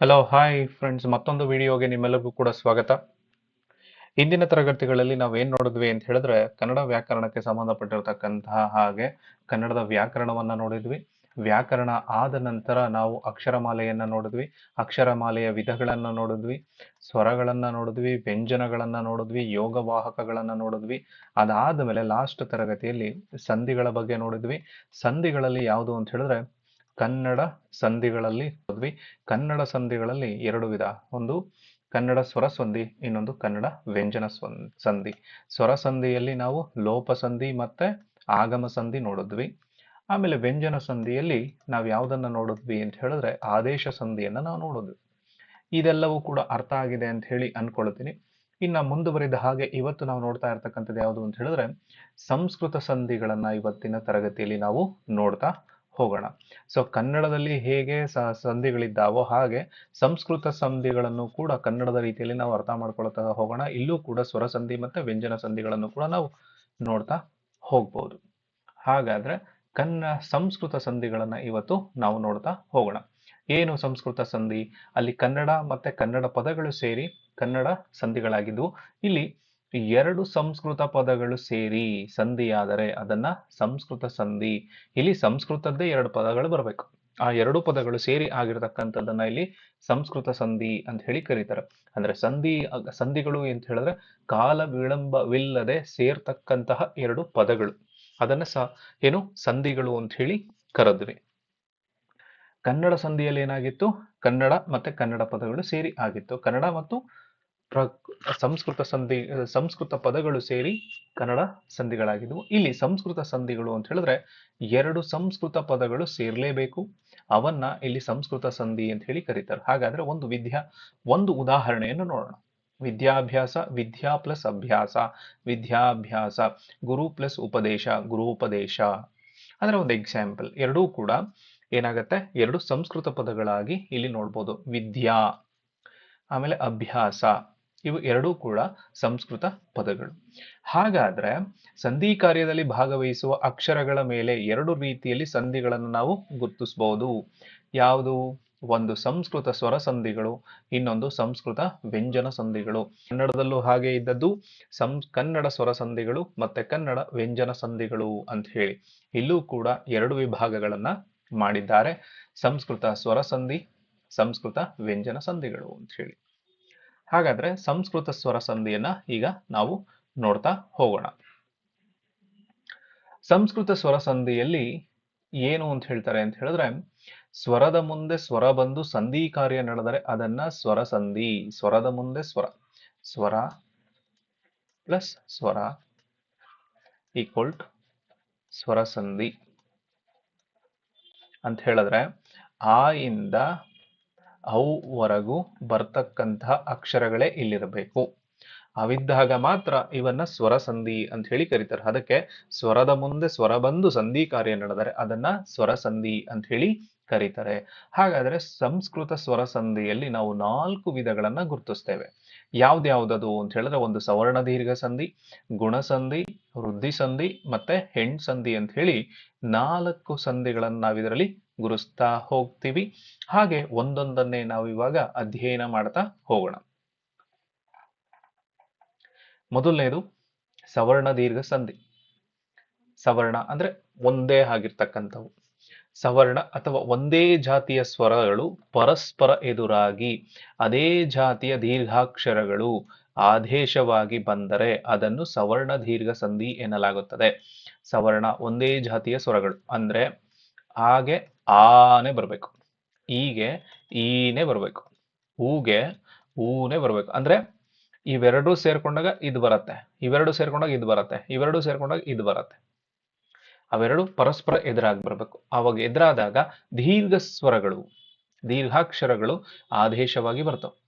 Hello hi friends ಮತ್ತೊಂದು ವಿಡಿಯೋಗೆ ನಿಮ್ಮೆಲ್ಲರಿಗೂ ಕೂಡ ಸ್ವಾಗತ. ಇಂದಿನ ತರಗತಿಗಳಲ್ಲಿ ನಾವು ಏನು ನೋಡಿದ್ವಿ ಅಂತ ಹೇಳಿದ್ರೆ, ಕನ್ನಡ ವ್ಯಾಕರಣಕ್ಕೆ ಸಂಬಂಧಪಟ್ಟಿರತಕ್ಕಂತಹ ಹಾಗೆ ಕನ್ನಡದ ವ್ಯಾಕರಣವನ್ನು ನೋಡಿದ್ವಿ. ವ್ಯಾಕರಣ ಆದ ನಂತರ ನಾವು ಅಕ್ಷರಮಾಲೆಯನ್ನು ನೋಡಿದ್ವಿ, ಅಕ್ಷರಮಾಲೆಯ ವಿಧಗಳನ್ನು ನೋಡಿದ್ವಿ, ಸ್ವರಗಳನ್ನು ನೋಡಿದ್ವಿ, ವ್ಯಂಜನಗಳನ್ನು ನೋಡಿದ್ವಿ, ಯೋಗವಾಹಕಗಳನ್ನು ನೋಡಿದ್ವಿ. ಅದಾದ ಮೇಲೆ ಲಾಸ್ಟ್ ತರಗತಿಯಲ್ಲಿ ಸಂಧಿಗಳ ಬಗ್ಗೆ ನೋಡಿದ್ವಿ. ಸಂಧಿಗಳಲ್ಲಿ ಯಾವುದು ಅಂತ ಹೇಳಿದ್ರೆ ಕನ್ನಡ ಸಂಧಿಗಳಲ್ಲಿ ಹೋದ್ವಿ ಕನ್ನಡ ಸಂಧಿಗಳಲ್ಲಿ ಎರಡು ವಿಧ. ಒಂದು ಕನ್ನಡ ಸ್ವರ ಸಂಧಿ, ಇನ್ನೊಂದು ಕನ್ನಡ ವ್ಯಂಜನ ಸಂಧಿ. ಸ್ವರ ಸಂಧಿಯಲ್ಲಿ ನಾವು ಲೋಪ ಸಂಧಿ ಮತ್ತೆ ಆಗಮ ಸಂಧಿ ನೋಡಿದ್ವಿ. ಆಮೇಲೆ ವ್ಯಂಜನ ಸಂಧಿಯಲ್ಲಿ ನಾವು ಯಾವುದನ್ನು ನೋಡಿದ್ವಿ ಅಂತ ಹೇಳಿದ್ರೆ ಆದೇಶ ಸಂಧಿಯನ್ನ ನಾವು ನೋಡಿದ್ವಿ. ಇದೆಲ್ಲವೂ ಕೂಡ ಅರ್ಥ ಆಗಿದೆ ಅಂತ ಹೇಳಿ ಅನ್ಕೊಳ್ತೀನಿ. ಇನ್ನ ಮುಂದುವರಿದ ಹಾಗೆ ಇವತ್ತು ನಾವು ನೋಡ್ತಾ ಇರ್ತಕ್ಕಂಥದ್ದು ಯಾವುದು ಅಂತ ಹೇಳಿದ್ರೆ ಸಂಸ್ಕೃತ ಸಂಧಿಗಳನ್ನ ಇವತ್ತಿನ ತರಗತಿಯಲ್ಲಿ ನಾವು ನೋಡ್ತಾ ಹೋಗೋಣ. ಸೊ ಕನ್ನಡದಲ್ಲಿ ಹೇಗೆ ಸಂಧಿಗಳಿದ್ದಾವೋ ಹಾಗೆ ಸಂಸ್ಕೃತ ಸಂಧಿಗಳನ್ನು ಕೂಡ ಕನ್ನಡದ ರೀತಿಯಲ್ಲಿ ನಾವು ಅರ್ಥ ಮಾಡ್ಕೊಳ್ತಾ ಹೋಗೋಣ. ಇಲ್ಲೂ ಕೂಡ ಸ್ವರ ಸಂಧಿ ಮತ್ತೆ ವ್ಯಂಜನ ಸಂಧಿಗಳನ್ನು ಕೂಡ ನಾವು ನೋಡ್ತಾ ಹೋಗ್ಬೋದು. ಹಾಗಾದ್ರೆ ಕನ್ನ, ಸಂಸ್ಕೃತ ಸಂಧಿಗಳನ್ನು ಇವತ್ತು ನಾವು ನೋಡ್ತಾ ಹೋಗೋಣ. ಏನು ಸಂಸ್ಕೃತ ಸಂಧಿ? ಅಲ್ಲಿ ಕನ್ನಡ ಮತ್ತೆ ಕನ್ನಡ ಪದಗಳು ಸೇರಿ ಕನ್ನಡ ಸಂಧಿಗಳಾಗಿದ್ದವು ಇಲ್ಲಿ ಎರಡು ಸಂಸ್ಕೃತ ಪದಗಳು ಸೇರಿ ಸಂಧಿಯಾದರೆ ಅದನ್ನ ಸಂಸ್ಕೃತ ಸಂಧಿ. ಇಲ್ಲಿ ಸಂಸ್ಕೃತದ್ದೇ ಎರಡು ಪದಗಳು ಬರಬೇಕು. ಆ ಎರಡು ಪದಗಳು ಸೇರಿ ಆಗಿರ್ತಕ್ಕಂಥದ್ದನ್ನ ಇಲ್ಲಿ ಸಂಸ್ಕೃತ ಸಂಧಿ ಅಂತ ಹೇಳಿ ಕರೀತಾರೆ. ಅಂದ್ರೆ ಸಂಧಿ, ಸಂಧಿಗಳು ಅಂತ ಹೇಳಿದ್ರೆ ಕಾಲ ವಿಳಂಬವಿಲ್ಲದೆ ಸೇರ್ತಕ್ಕಂತಹ ಎರಡು ಪದಗಳು. ಅದನ್ನ ಸ, ಏನು ಸಂಧಿಗಳು ಅಂತ ಹೇಳಿ ಕರೆದ್ವಿ. ಕನ್ನಡ ಸಂಧಿಯಲ್ಲಿ ಏನಾಗಿತ್ತು? ಕನ್ನಡ ಮತ್ತೆ ಕನ್ನಡ ಪದಗಳು ಸೇರಿ ಆಗಿತ್ತು. ಕನ್ನಡ ಮತ್ತು ಪ್ರ- ಸಂಸ್ಕೃತ ಸಂಧಿ, ಸಂಸ್ಕೃತ ಪದಗಳು ಸೇರಿ ಕನ್ನಡ ಸಂಧಿಗಳಾಗಿದ್ವು. ಇಲ್ಲಿ ಸಂಸ್ಕೃತ ಸಂಧಿಗಳು ಅಂತ ಹೇಳಿದ್ರೆ ಎರಡು ಸಂಸ್ಕೃತ ಪದಗಳು ಸೇರ್ಲೇಬೇಕು. ಅವನ್ನ ಇಲ್ಲಿ ಸಂಸ್ಕೃತ ಸಂಧಿ ಅಂತ ಹೇಳಿ ಕರೀತಾರೆ. ಹಾಗಾದ್ರೆ ಒಂದು ವಿದ್ಯಾ, ಒಂದು ಉದಾಹರಣೆಯನ್ನು ನೋಡೋಣ. ವಿದ್ಯಾಭ್ಯಾಸ, ವಿದ್ಯಾ ಪ್ಲಸ್ ಅಭ್ಯಾಸ, ವಿದ್ಯಾಭ್ಯಾಸ, ಗುರು ಪ್ಲಸ್ ಉಪದೇಶ, ಗುರುಪದೇಶ. ಅಂದ್ರೆ ಒಂದು ಎಕ್ಸಾಂಪಲ್ ಎರಡೂ ಕೂಡ ಏನಾಗತ್ತೆ? ಎರಡು ಸಂಸ್ಕೃತ ಪದಗಳಾಗಿ ಇಲ್ಲಿ ನೋಡ್ಬೋದು. ವಿದ್ಯಾ, ಆಮೇಲೆ ಅಭ್ಯಾಸ. ಇವು ಎರಡೂ ಕೂಡ ಸಂಸ್ಕೃತ ಪದಗಳು. ಹಾಗಾದ್ರೆ ಸಂಧಿ ಕಾರ್ಯದಲ್ಲಿ ಭಾಗವಹಿಸುವ ಅಕ್ಷರಗಳ ಮೇಲೆ ಎರಡು ರೀತಿಯಲ್ಲಿ ಸಂಧಿಗಳನ್ನು ನಾವು ಗುರುತಿಸಬಹುದು ಯಾವುದು? ಒಂದು ಸಂಸ್ಕೃತ ಸ್ವರ ಸಂಧಿಗಳು, ಇನ್ನೊಂದು ಸಂಸ್ಕೃತ ವ್ಯಂಜನ ಸಂಧಿಗಳು. ಕನ್ನಡದಲ್ಲೂ ಹಾಗೆ ಇದ್ದದ್ದು, ಸಂ, ಕನ್ನಡ ಸ್ವರ ಸಂಧಿಗಳು ಮತ್ತೆ ಕನ್ನಡ ವ್ಯಂಜನ ಸಂಧಿಗಳು ಅಂತ ಹೇಳಿ. ಇಲ್ಲೂ ಕೂಡ ಎರಡು ವಿಭಾಗಗಳನ್ನ ಮಾಡಿದ್ದಾರೆ. ಸಂಸ್ಕೃತ ಸ್ವರ ಸಂಧಿ, ಸಂಸ್ಕೃತ ವ್ಯಂಜನ ಸಂಧಿಗಳು ಅಂತ ಹೇಳಿ. ಹಾಗಾದ್ರೆ ಸಂಸ್ಕೃತ ಸ್ವರ ಸಂಧಿಯನ್ನ ಈಗ ನಾವು ನೋಡ್ತಾ ಹೋಗೋಣ. ಸಂಸ್ಕೃತ ಸ್ವರ ಸಂಧಿಯಲ್ಲಿ ಏನು ಅಂತ ಹೇಳ್ತಾರೆ ಅಂತ ಹೇಳಿದ್ರೆ, ಸ್ವರದ ಮುಂದೆ ಸ್ವರ ಬಂದು ಸಂಧಿ ಕಾರ್ಯ ನಡೆದರೆ ಅದನ್ನ ಸ್ವರ ಸಂಧಿ, ಸ್ವರದ ಮುಂದೆ ಸ್ವರ. ಸ್ವರ ಪ್ಲಸ್ ಸ್ವರ ಈಕ್ವಲ್ ಸ್ವರ ಸಂಧಿ ಅಂತ ಹೇಳಿದ್ರೆ, ಆ ಇಂದ ಅವುವರೆಗೂ ಬರ್ತಕ್ಕಂತಹ ಅಕ್ಷರಗಳೇ ಇಲ್ಲಿರಬೇಕು. ಅವಿದ್ದಾಗ ಮಾತ್ರ ಇವನ್ನ ಸ್ವರ ಸಂಧಿ ಅಂತ ಹೇಳಿ ಕರೀತಾರೆ. ಅದಕ್ಕೆ ಸ್ವರದ ಮುಂದೆ ಸ್ವರ ಬಂದು ಸಂಧಿ ಕಾರ್ಯ ನಡೆದರೆ ಅದನ್ನ ಸ್ವರ ಸಂಧಿ ಅಂತ ಹೇಳಿ ಕರೀತಾರೆ. ಹಾಗಾದ್ರೆ ಸಂಸ್ಕೃತ ಸ್ವರ ಸಂಧಿಯಲ್ಲಿ ನಾವು ನಾಲ್ಕು ವಿಧಗಳನ್ನ ಗುರುತಿಸ್ತೇವೆ. ಯಾವ್ದ್ಯಾವ್ದದು ಅಂತ ಹೇಳಿದ್ರೆ ಒಂದು ಸವರ್ಣ ದೀರ್ಘ ಸಂಧಿ ಗುಣಸಂಧಿ ವೃದ್ಧಿ ಸಂಧಿ ಮತ್ತೆ ಹೆಣ್ ಸಂಧಿ ಅಂತ ಹೇಳಿ ನಾಲ್ಕು ಸಂಧಿಗಳನ್ನ ನಾವಿದರಲ್ಲಿ ಗುರುಸ್ತಾ ಹೋಗ್ತೀವಿ. ಹಾಗೆ ಒಂದೊಂದನ್ನೇ ನಾವು ಇವಾಗ ಅಧ್ಯಯನ ಮಾಡ್ತಾ ಹೋಗೋಣ. ಮೊದಲನೇದು ಸವರ್ಣ ದೀರ್ಘ ಸಂಧಿ. ಸವರ್ಣ ಅಂದ್ರೆ ಒಂದೇ ಆಗಿರ್ತಕ್ಕಂಥವು. ಸವರ್ಣ ಅಥವಾ ಒಂದೇ ಜಾತಿಯ ಸ್ವರಗಳು ಪರಸ್ಪರ ಎದುರಾಗಿ ಅದೇ ಜಾತಿಯ ದೀರ್ಘಾಕ್ಷರಗಳು ಆದೇಶವಾಗಿ ಬಂದರೆ ಅದನ್ನು ಸವರ್ಣ ದೀರ್ಘ ಸಂಧಿ ಎನ್ನಲಾಗುತ್ತದೆ. ಸವರ್ಣ ಒಂದೇ ಜಾತಿಯ ಸ್ವರಗಳು ಅಂದ್ರೆ ಆಗೆ ಆನೆ ಬರಬೇಕು. ಈಗೆ ಈನೆ ಬರಬೇಕು. ಊಗೆ ಊನೆ ಬರಬೇಕು. ಅಂದ್ರೆ ಇವೆರಡೂ ಸೇರ್ಕೊಂಡಾಗ ಇದು ಬರತ್ತೆ. ಇವೆರಡು ಸೇರ್ಕೊಂಡಾಗ ಇದು ಬರತ್ತೆ. ಇವೆರಡು ಸೇರ್ಕೊಂಡಾಗ ಇದು ಬರತ್ತೆ. ಅವೆರಡು ಪರಸ್ಪರ ಎದುರಾಗಿ ಬರಬೇಕು. ಅವಾಗ ಎದುರಾದಾಗ ದೀರ್ಘ ಸ್ವರಗಳು, ದೀರ್ಘಾಕ್ಷರಗಳು ಆದೇಶವಾಗಿ ಬರ್ತವೆ.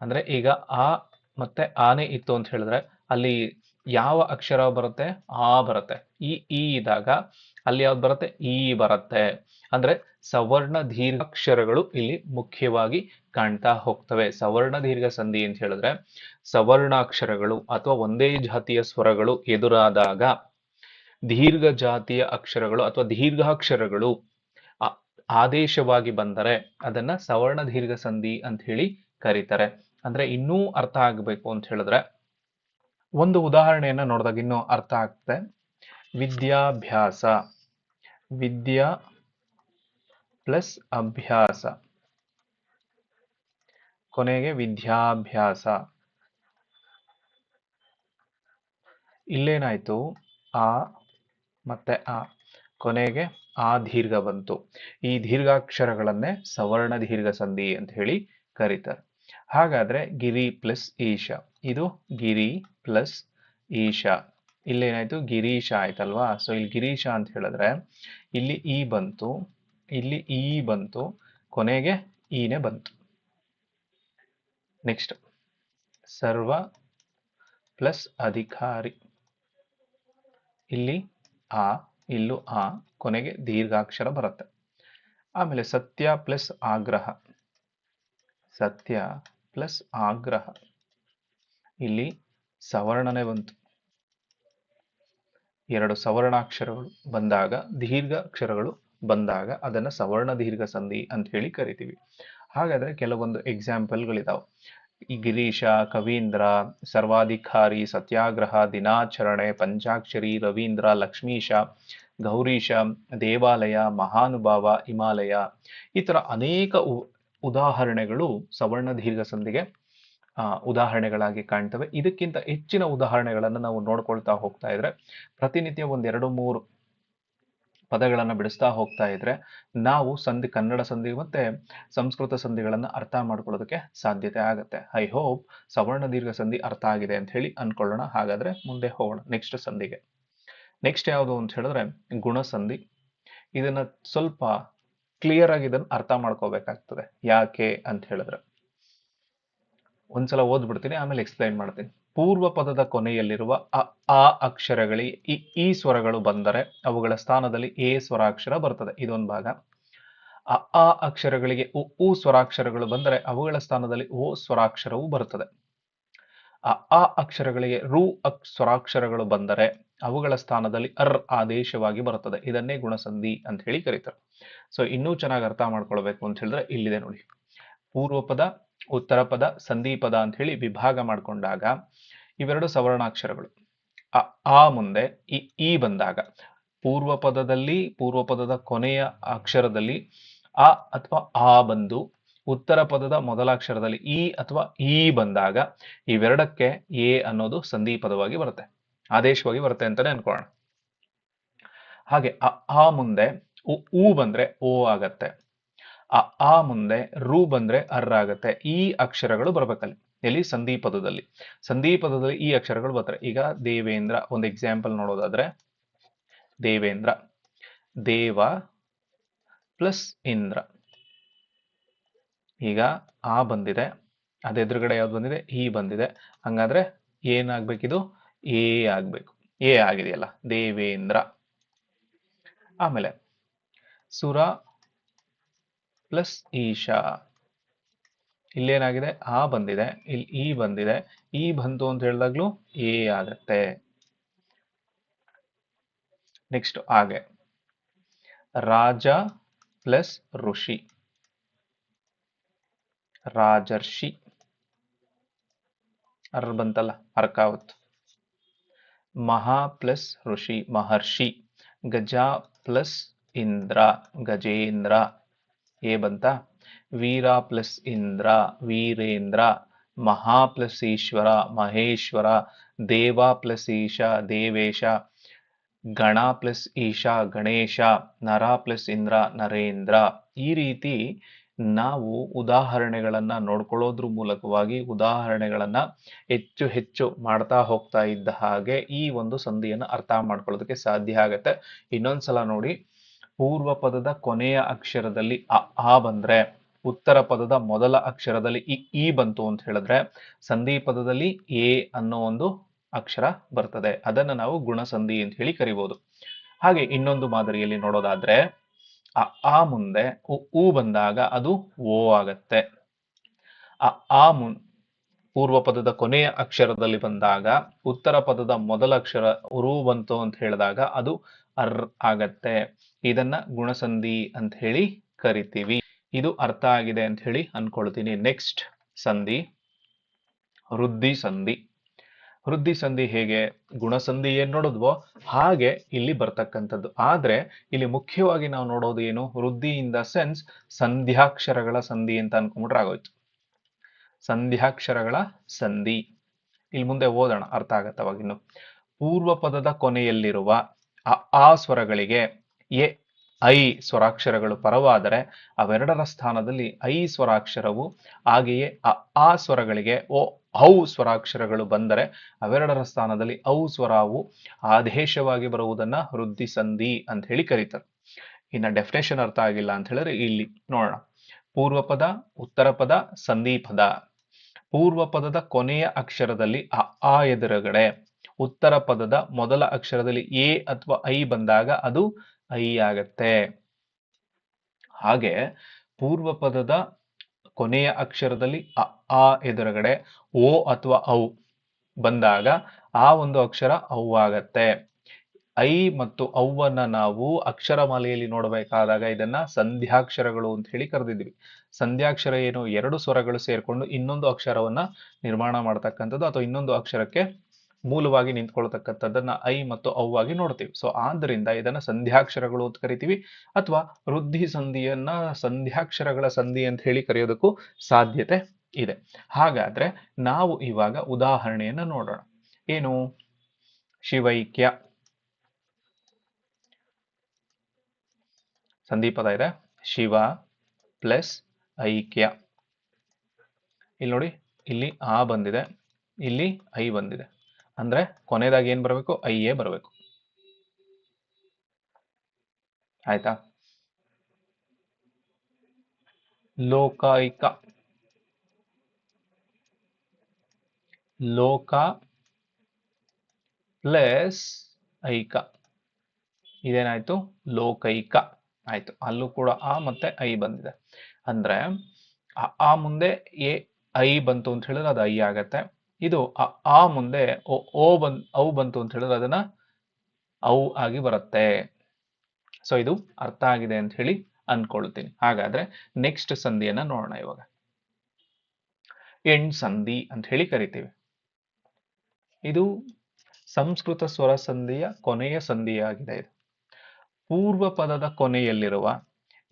ಅಂದ್ರೆ ಈಗ ಆ ಮತ್ತೆ ಆನೆ ಇತ್ತು ಅಂತ ಹೇಳಿದ್ರೆ ಅಲ್ಲಿ ಯಾವ ಅಕ್ಷರ ಬರುತ್ತೆ? ಆ ಬರುತ್ತೆ. ಈ ಇದ್ದಾಗ ಅಲ್ಲಿ ಯಾವ್ದು ಬರುತ್ತೆ? ಈ ಬರುತ್ತೆ. ಅಂದ್ರೆ ಸವರ್ಣ ದೀರ್ಘಾಕ್ಷರಗಳು ಇಲ್ಲಿ ಮುಖ್ಯವಾಗಿ ಕಾಣ್ತಾ ಹೋಗ್ತವೆ. ಸವರ್ಣ ದೀರ್ಘ ಸಂಧಿ ಅಂತ ಹೇಳಿದ್ರೆ ಸವರ್ಣಾಕ್ಷರಗಳು ಅಥವಾ ಒಂದೇ ಜಾತಿಯ ಸ್ವರಗಳು ಎದುರಾದಾಗ ದೀರ್ಘ ಜಾತಿಯ ಅಕ್ಷರಗಳು ಅಥವಾ ದೀರ್ಘಾಕ್ಷರಗಳು ಆದೇಶವಾಗಿ ಬಂದರೆ ಅದನ್ನ ಸವರ್ಣ ದೀರ್ಘ ಸಂಧಿ ಅಂತ ಹೇಳಿ ಕರೀತಾರೆ. ಅಂದ್ರೆ ಇನ್ನೂ ಅರ್ಥ ಆಗಬೇಕು ಅಂತ ಹೇಳಿದ್ರೆ ಒಂದು ಉದಾಹರಣೆಯನ್ನ ನೋಡಿದಾಗ ಇನ್ನೂ ಅರ್ಥ ಆಗ್ತದೆ. ವಿದ್ಯಾಭ್ಯಾಸ. ವಿದ್ಯಾ ಪ್ಲಸ್ ಅಭ್ಯಾಸ. ಕೊನೆಗೆ ವಿದ್ಯಾಭ್ಯಾಸ. ಇಲ್ಲೇನಾಯ್ತು? ಆ ಮತ್ತೆ ಆ. ಕೊನೆಗೆ ಆ ದೀರ್ಘ ಬಂತು. ಈ ದೀರ್ಘಾಕ್ಷರಗಳನ್ನೇ ಸವರ್ಣ ದೀರ್ಘ ಸಂಧಿ ಅಂತ ಹೇಳಿ ಕರೀತಾರೆ. ಹಾಗಾದ್ರೆ ಗಿರಿ ಪ್ಲಸ್ ಈಶ. ಇದು ಗಿರಿ ಪ್ಲಸ್ ಈಶ. ಇಲ್ಲೇನಾಯ್ತು? ಗಿರೀಶ ಆಯ್ತಲ್ವಾ? ಸೊ ಇಲ್ಲಿ ಗಿರೀಶ ಅಂತ ಹೇಳಿದ್ರೆ, ಇಲ್ಲಿ ಇ ಬಂತು, ಇಲ್ಲಿ ಇ ಬಂತು, ಕೊನೆಗೆ ಈನೆ ಬಂತು. ನೆಕ್ಸ್ಟ್ ಸರ್ವ ಪ್ಲಸ್ ಅಧಿಕಾರಿ. ಇಲ್ಲಿ ಆ, ಇಲ್ಲೂ ಆ, ಕೊನೆಗೆ ದೀರ್ಘಾಕ್ಷರ ಬರುತ್ತೆ. ಆಮೇಲೆ ಸತ್ಯ ಪ್ಲಸ್ ಆಗ್ರಹ. ಸತ್ಯ ಪ್ಲಸ್ ಆಗ್ರಹ. ಇಲ್ಲಿ ಸವರ್ಣನೆ ಬಂತು. ಎರಡು ಸವರ್ಣಾಕ್ಷರಗಳು ಬಂದಾಗ ದೀರ್ಘ ಅಕ್ಷರಗಳು ಬಂದಾಗ ಅದನ್ನ ಸವರ್ಣ ದೀರ್ಘ ಸಂಧಿ ಅಂತ ಹೇಳಿ ಕರಿತೀವಿ. ಹಾಗಾದ್ರೆ ಕೆಲವೊಂದು ಎಕ್ಸಾಂಪಲ್ಗಳಿದಾವೆ ಈ ಗಿರೀಶ, ಕವೀಂದ್ರ, ಸರ್ವಾಧಿಕಾರಿ, ಸತ್ಯಾಗ್ರಹ, ದಿನಾಚರಣೆ, ಪಂಚಾಕ್ಷರಿ, ರವೀಂದ್ರ, ಲಕ್ಷ್ಮೀಶ, ಗೌರೀಶ, ದೇವಾಲಯ, ಮಹಾನುಭಾವ, ಹಿಮಾಲಯ ಈ ತರ ಅನೇಕ ಉದಾಹರಣೆಗಳು ಸವರ್ಣ ದೀರ್ಘ ಸಂಧಿಗೆ ಉದಾಹರಣೆಗಳಾಗಿ ಕಾಣ್ತವೆ. ಇದಕ್ಕಿಂತ ಹೆಚ್ಚಿನ ಉದಾಹರಣೆಗಳನ್ನು ನಾವು ನೋಡ್ಕೊಳ್ತಾ ಹೋಗ್ತಾ ಇದ್ರೆ, ಪ್ರತಿನಿತ್ಯ ಒಂದೆರಡು ಮೂರು ಪದಗಳನ್ನು ಬಿಡಿಸ್ತಾ ಹೋಗ್ತಾ ಇದ್ರೆ, ನಾವು ಸಂಧಿ, ಕನ್ನಡ ಸಂಧಿ ಮತ್ತೆ ಸಂಸ್ಕೃತ ಸಂಧಿಗಳನ್ನು ಅರ್ಥ ಮಾಡ್ಕೊಳ್ಳೋದಕ್ಕೆ ಸಾಧ್ಯತೆ ಆಗುತ್ತೆ. ಐ ಹೋಪ್ ಸವರ್ಣ ದೀರ್ಘ ಸಂಧಿ ಅರ್ಥ ಆಗಿದೆ ಅಂತ ಹೇಳಿ ಅನ್ಕೊಳ್ಳೋಣ ಹಾಗಾದ್ರೆ ಮುಂದೆ ಹೋಗೋಣ ನೆಕ್ಸ್ಟ್ ಸಂಧಿಗೆ. ನೆಕ್ಸ್ಟ್ ಯಾವುದು ಅಂತ ಹೇಳಿದ್ರೆ ಗುಣಸಂಧಿ ಇದನ್ನ ಸ್ವಲ್ಪ ಕ್ಲಿಯರ್ ಆಗಿ ಇದನ್ನ ಅರ್ಥ ಮಾಡ್ಕೋಬೇಕಾಗ್ತದೆ. ಯಾಕೆ ಅಂತ ಹೇಳಿದ್ರೆ ಒಂದ್ಸಲ ಓದ್ಬಿಡ್ತೀನಿ, ಆಮೇಲೆ ಎಕ್ಸ್ಪ್ಲೈನ್ ಮಾಡ್ತೀನಿ. ಪೂರ್ವ ಪದದ ಕೊನೆಯಲ್ಲಿರುವ ಅ, ಆ ಅಕ್ಷರಗಳಿಗೆ ಈ ಈ ಸ್ವರಗಳು ಬಂದರೆ ಅವುಗಳ ಸ್ಥಾನದಲ್ಲಿ ಎ ಸ್ವರಾಕ್ಷರ ಬರ್ತದೆ. ಇದೊಂದು ಭಾಗ. ಅ, ಆ ಅಕ್ಷರಗಳಿಗೆ ಉ ಉ ಸ್ವರಾಕ್ಷರಗಳು ಬಂದರೆ ಅವುಗಳ ಸ್ಥಾನದಲ್ಲಿ ಓ ಸ್ವರಾಕ್ಷರವು ಬರುತ್ತದೆ ಅ, ಆ ಅಕ್ಷರಗಳಿಗೆ ರು ಅಕ್ ಸ್ವರಾಕ್ಷರಗಳು ಬಂದರೆ ಅವುಗಳ ಸ್ಥಾನದಲ್ಲಿ ಅರ್ ಆದೇಶವಾಗಿ ಬರುತ್ತದೆ ಇದನ್ನೇ ಗುಣಸಂಧಿ ಅಂತ ಹೇಳಿ ಕರೀತಾರೆ. ಸೊ ಇನ್ನೂ ಚೆನ್ನಾಗಿ ಅರ್ಥ ಮಾಡ್ಕೊಳ್ಬೇಕು ಅಂತ ಹೇಳಿದ್ರೆ ಇಲ್ಲಿದೆ ನೋಡಿ. ಪೂರ್ವ ಪದ ಉತ್ತರ ಪದ ಸಂಧಿ ಪದ ಅಂತ ಹೇಳಿ ವಿಭಾಗ ಮಾಡಿಕೊಂಡಾಗ ಇವೆರಡು ಸವರ್ಣಾಕ್ಷರಗಳು. ಆ ಮುಂದೆ ಈ ಬಂದಾಗ ಪೂರ್ವ ಪದದಲ್ಲಿ ಪೂರ್ವ ಪದದ ಕೊನೆಯ ಅಕ್ಷರದಲ್ಲಿ ಅ ಅಥವಾ ಆ ಬಂದು ಉತ್ತರ ಪದದ ಮೊದಲ ಅಕ್ಷರದಲ್ಲಿ ಈ ಅಥವಾ ಈ ಬಂದಾಗ ಇವೆರಡಕ್ಕೆ ಎ ಅನ್ನೋದು ಸಂಧಿ ಪದವಾಗಿ ಬರುತ್ತೆ, ಆದೇಶವಾಗಿ ಬರುತ್ತೆ ಅಂತಾನೆ ಅನ್ಕೊಳ್ಳೋಣ. ಹಾಗೆ ಅ, ಆ ಮುಂದೆ ಉ ಬಂದ್ರೆ ಓ ಆಗತ್ತೆ. ಅ ಆ ಮುಂದೆ ರು ಬಂದ್ರೆ ಅರ್ ಆಗುತ್ತೆ. ಈ ಅಕ್ಷರಗಳು ಬರ್ಬೇಕಲ್ಲಿ. ಎಲ್ಲಿ? ಸಂಧಿ ಪದದಲ್ಲಿ ಸಂಧಿ ಪದದಲ್ಲಿ ಈ ಅಕ್ಷರಗಳು ಬರ್ತಾರೆ. ಈಗ ದೇವೇಂದ್ರ, ಒಂದು ಎಕ್ಸಾಂಪಲ್ ನೋಡೋದಾದ್ರೆ, ದೇವೇಂದ್ರ. ದೇವ ಪ್ಲಸ್ ಇಂದ್ರ. ಈಗ ಆ ಬಂದಿದೆ. ಅದ ಎದುರುಗಡೆ ಯಾವ್ದು ಬಂದಿದೆ? ಈ ಬಂದಿದೆ. ಹಂಗಾದ್ರೆ ಏನಾಗ್ಬೇಕಿದು ಎ ಆಗ್ಬೇಕು. ಎ ಆಗಿದೆಯಲ್ಲ. ದೇವೇಂದ್ರ. ಆಮೇಲೆ ಸುರ ಪ್ಲಸ್ ಈಶಾ ಇಲ್ಲೇನಾಗಿದೆ? ಆ ಬಂದಿದೆ. ಇಲ್ಲಿ ಈ ಬಂದಿದೆ. ಈ ಬಂತು ಅಂತ ಹೇಳಿದಾಗ್ಲೂ ಎ ಆಗತ್ತೆ. ನೆಕ್ಸ್ಟ್ ಹಾಗೆ. ರಾಜ ಪ್ಲಸ್ ಋಷಿ. ರಾಜರ್ಷಿ. ಅರ್ ಬಂತಲ್ಲ ಅರ್ಕಾವತ್ ಮಹಾ ಪ್ಲಸ್ ಋಷಿ, ಮಹರ್ಷಿ. ಗಜ ಪ್ಲಸ್ ಇಂದ್ರ, ಗಜೇಂದ್ರ. ಏ ಬಂತ ವೀರ ಪ್ಲಸ್ ಇಂದ್ರ, ವೀರೇಂದ್ರ, ಮಹಾ ಪ್ಲಸ್ ಈಶ್ವರ, ಮಹೇಶ್ವರ, ದೇವ ಪ್ಲಸ್ ಈಶ, ದೇವೇಶ, ಗಣ ಪ್ಲಸ್ ಈಶಾ, ಗಣೇಶ, ನರ ಪ್ಲಸ್ ಇಂದ್ರ, ನರೇಂದ್ರ. ಈ ರೀತಿ ನಾವು ಉದಾಹರಣೆಗಳನ್ನು ನೋಡ್ಕೊಳ್ಳೋದ್ರ ಮೂಲಕವಾಗಿ ಉದಾಹರಣೆಗಳನ್ನು ಹೆಚ್ಚು ಹೆಚ್ಚು ಮಾಡ್ತಾ ಹೋಗ್ತಾ ಇದ್ದ ಹಾಗೆ ಈ ಒಂದು ಸಂಧಿಯನ್ನು ಅರ್ಥ ಮಾಡ್ಕೊಳ್ಳೋದಕ್ಕೆ ಸಾಧ್ಯ ಆಗತ್ತೆ. ಇನ್ನೊಂದ್ಸಲ ನೋಡಿ. ಪೂರ್ವ ಪದದ ಕೊನೆಯ ಅಕ್ಷರದಲ್ಲಿ ಅ, ಆ ಬಂದ್ರೆ, ಉತ್ತರ ಪದದ ಮೊದಲ ಅಕ್ಷರದಲ್ಲಿ ಇ, ಈ ಬಂತು ಅಂತ ಹೇಳಿದ್ರೆ, ಸಂಧಿ ಪದದಲ್ಲಿ ಎ ಅನ್ನೋ ಒಂದು ಅಕ್ಷರ ಬರ್ತದೆ. ಅದನ್ನ ನಾವು ಗುಣಸಂಧಿ ಅಂತ ಹೇಳಿ ಕರಿಬಹುದು ಹಾಗೆ ಇನ್ನೊಂದು ಮಾದರಿಯಲ್ಲಿ ನೋಡೋದಾದ್ರೆ, ಅ, ಆ ಮುಂದೆ ಉ ಉ ಬಂದಾಗ ಅದು ಓ ಆಗತ್ತೆ. ಅ, ಆ ಮುನ್, ಪೂರ್ವ ಪದದ ಕೊನೆಯ ಅಕ್ಷರದಲ್ಲಿ ಬಂದಾಗ, ಉತ್ತರ ಪದದ ಮೊದಲ ಅಕ್ಷರ ಉರು ಬಂತು ಅಂತ ಹೇಳಿದಾಗ ಅದು ಅರ್ ಆಗತ್ತೆ. ಇದನ್ನ ಗುಣಸಂಧಿ ಅಂತ ಹೇಳಿ ಕರಿತೀವಿ. ಇದು ಅರ್ಥ ಆಗಿದೆ ಅಂತ ಹೇಳಿ ಅನ್ಕೊಳ್ತೀನಿ. ನೆಕ್ಸ್ಟ್ ಸಂಧಿ, ವೃದ್ಧಿ ಸಂಧಿ. ವೃದ್ಧಿ ಸಂಧಿ ಹೇಗೆ? ಗುಣಸಂಧಿ ಏನ್ ನೋಡಿದ್ವೋ ಹಾಗೆ ಇಲ್ಲಿ ಬರ್ತಕ್ಕಂಥದ್ದು. ಆದ್ರೆ ಇಲ್ಲಿ ಮುಖ್ಯವಾಗಿ ನಾವು ನೋಡೋದು ಏನು? ವೃದ್ಧಿ ಇನ್ ದ ಸೆನ್ಸ್ ಸಂಧ್ಯಾಕ್ಷರಗಳ ಸಂಧಿ ಅಂತ ಅನ್ಕೊಂಡ್ಬಿಟ್ರೆ ಆಗೋಯ್ತು. ಸಂಧ್ಯಾಕ್ಷರಗಳ ಸಂಧಿ. ಇಲ್ಲಿ ಮುಂದೆ ಓದೋಣ, ಅರ್ಥ ಆಗತ್ತವಾಗಿನ್ನು ಪೂರ್ವ ಪದದ ಕೊನೆಯಲ್ಲಿರುವ ಆ ಸ್ವರಗಳಿಗೆ ಎ, ಐ ಸ್ವರಾಕ್ಷರಗಳು ಪರವಾದರೆ ಅವೆರಡರ ಸ್ಥಾನದಲ್ಲಿ ಐ ಸ್ವರಾಕ್ಷರವು ಹಾಗೆಯೇ ಅ, ಆ ಸ್ವರಗಳಿಗೆ ಓ, ಔ ಸ್ವರಾಕ್ಷರಗಳು ಬಂದರೆ ಅವೆರಡರ ಸ್ಥಾನದಲ್ಲಿ ಔ ಸ್ವರವು ಆದೇಶವಾಗಿ ಬರುವುದನ್ನ ವೃದ್ಧಿ ಸಂಧಿ ಅಂತ ಹೇಳಿ ಕರೀತಾರೆ. ಇನ್ನ ಡೆಫಿನೇಷನ್ ಅರ್ಥ ಆಗಿಲ್ಲ ಅಂತ ಹೇಳಿದ್ರೆ ಇಲ್ಲಿ ನೋಡೋಣ. ಪೂರ್ವ ಪದ ಉತ್ತರ ಪದ ಸಂಧಿ ಪದ ಪೂರ್ವ ಪದದ ಕೊನೆಯ ಅಕ್ಷರದಲ್ಲಿ ಅ, ಆ ಎದುರುಗಡೆ. ಉತ್ತರ ಪದದ ಮೊದಲ ಅಕ್ಷರದಲ್ಲಿ ಎ ಅಥವಾ ಐ ಬಂದಾಗ ಅದು ಐ ಆಗತ್ತೆ ಹಾಗೆ ಪೂರ್ವ ಪದದ ಕೊನೆಯ ಅಕ್ಷರದಲ್ಲಿ ಅ, ಆ ಎದುರುಗಡೆ ಓ ಅಥವಾ ಔ ಬಂದಾಗ ಆ ಒಂದು ಅಕ್ಷರ ಔ ಆಗತ್ತೆ. ಐ ಮತ್ತು ಔವನ್ನ ನಾವು ಅಕ್ಷರಮಾಲೆಯಲ್ಲಿ ನೋಡಬೇಕಾದಾಗ ಇದನ್ನ ಸಂಧ್ಯಾಕ್ಷರಗಳು ಅಂತ ಹೇಳಿ ಕರೆದಿದ್ವಿ. ಸಂಧ್ಯಾಕ್ಷರ ಏನು ಎರಡು ಸ್ವರಗಳು ಸೇರ್ಕೊಂಡು ಇನ್ನೊಂದು ಅಕ್ಷರವನ್ನ ನಿರ್ಮಾಣ ಮಾಡ್ತಕ್ಕಂಥದ್ದು ಅಥವಾ ಇನ್ನೊಂದು ಅಕ್ಷರಕ್ಕೆ ಮೂಲವಾಗಿ ನಿಂತ್ಕೊಳ್ತಕ್ಕಂಥದ್ದನ್ನ ಐ ಮತ್ತು ಔವಾಗಿ ನೋಡ್ತೀವಿ. ಸೊ ಆದ್ದರಿಂದ ಇದನ್ನ ಸಂಧ್ಯಾಕ್ಷರಗಳು ಅಂತ ಕರಿತೀವಿ ಅಥವಾ ವೃದ್ಧಿ ಸಂಧಿಯನ್ನ ಸಂಧ್ಯಾಕ್ಷರಗಳ ಸಂಧಿ ಅಂತ ಹೇಳಿ ಕರೆಯೋದಕ್ಕೂ ಸಾಧ್ಯತೆ ಇದೆ. ಹಾಗಾದ್ರೆ ನಾವು ಇವಾಗ ಉದಾಹರಣೆಯನ್ನ ನೋಡೋಣ. ಏನು? ಶಿವೈಕ್ಯ. ಸಂದೀಪದ ಇದೆ. ಶಿವ ಪ್ಲಸ್ ಐಕ್ಯ. ಇಲ್ಲಿ ನೋಡಿ, ಇಲ್ಲಿ ಆ ಬಂದಿದೆ, ಇಲ್ಲಿ ಐ ಬಂದಿದೆ. ಅಂದ್ರೆ ಕೊನೆಯದಾಗಿ ಏನ್ ಬರಬೇಕು? ಐ, ಎ ಬರಬೇಕು. ಆಯ್ತಾ? ಲೋಕಾಯಿಕ. ಲೋಕ ಪ್ಲಸ್ ಐಕ. ಇದೇನಾಯ್ತು? ಲೋಕೈಕ. ಆಯ್ತು. ಅಲ್ಲೂ ಕೂಡ ಆ ಮತ್ತೆ ಐ ಬಂದಿದೆ. ಅಂದ್ರೆ ಆ- ಮುಂದೆ ಎ, ಐ ಬಂತು ಅಂತ ಹೇಳಿದ್ರೆ ಅದು ಐ ಆಗತ್ತೆ. ಇದು ಆ- ಮುಂದೆ ಓ ಬಂದ್ ಔ ಬಂತು ಅಂತ ಹೇಳಿದ್ರೆ ಅದನ್ನ ಔ ಆಗಿ ಬರುತ್ತೆ. ಸೊ ಇದು ಅರ್ಥ ಆಗಿದೆ ಅಂತ ಹೇಳಿ ಅನ್ಕೊಳ್ತೀನಿ ಹಾಗಾದ್ರೆ ನೆಕ್ಸ್ಟ್ ಸಂಧಿಯನ್ನ ನೋಡೋಣ ಇವಾಗ. ಎಂಡ್ ಸಂಧಿ ಅಂತ ಹೇಳಿ ಕರಿತೀವಿ. ಇದು ಸಂಸ್ಕೃತ ಸ್ವರ ಸಂಧಿಯ ಕೊನೆಯ ಸಂಧಿಯಾಗಿದೆ ಇದು. ಪೂರ್ವ ಪದದ ಕೊನೆಯಲ್ಲಿರುವ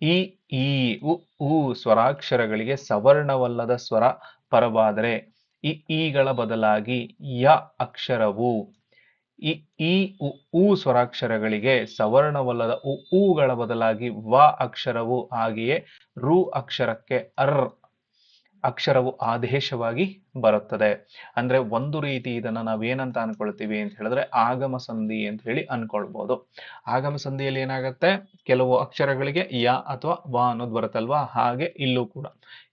ಈ ಈ ಉ ಸ್ವರಾಕ್ಷರಗಳಿಗೆ ಸವರ್ಣವಲ್ಲದ ಸ್ವರ ಪರವಾದರೆ ಈ ಈಗಳ ಬದಲಾಗಿ ಯ ಅಕ್ಷರವು. ಇ, ಈ, ಉ ಉ ಸ್ವರಾಕ್ಷರಗಳಿಗೆ ಸವರ್ಣವಲ್ಲದ ಉ ಊಗಳ ಬದಲಾಗಿ ವ ಅಕ್ಷರವು ಹಾಗೆಯೇ ರು ಅಕ್ಷರಕ್ಕೆ ಅರ್ ಅಕ್ಷರವು ಆದೇಶವಾಗಿ ಬರುತ್ತದೆ. ಅಂದ್ರೆ ಒಂದು ರೀತಿ ಇದನ್ನ ನಾವೇನಂತ ಅನ್ಕೊಳ್ತೀವಿ ಅಂತ ಹೇಳಿದ್ರೆ ಆಗಮ ಸಂಧಿ ಅಂತ ಹೇಳಿ ಅನ್ಕೊಳ್ಬಹುದು ಆಗಮ ಸಂಧಿಯಲ್ಲಿ ಏನಾಗುತ್ತೆ? ಕೆಲವು ಅಕ್ಷರಗಳಿಗೆ ಯ ಅಥವಾ ವ ಅನ್ನೋದು ಬರುತ್ತಲ್ವಾ? ಹಾಗೆ ಇಲ್ಲೂ ಕೂಡ.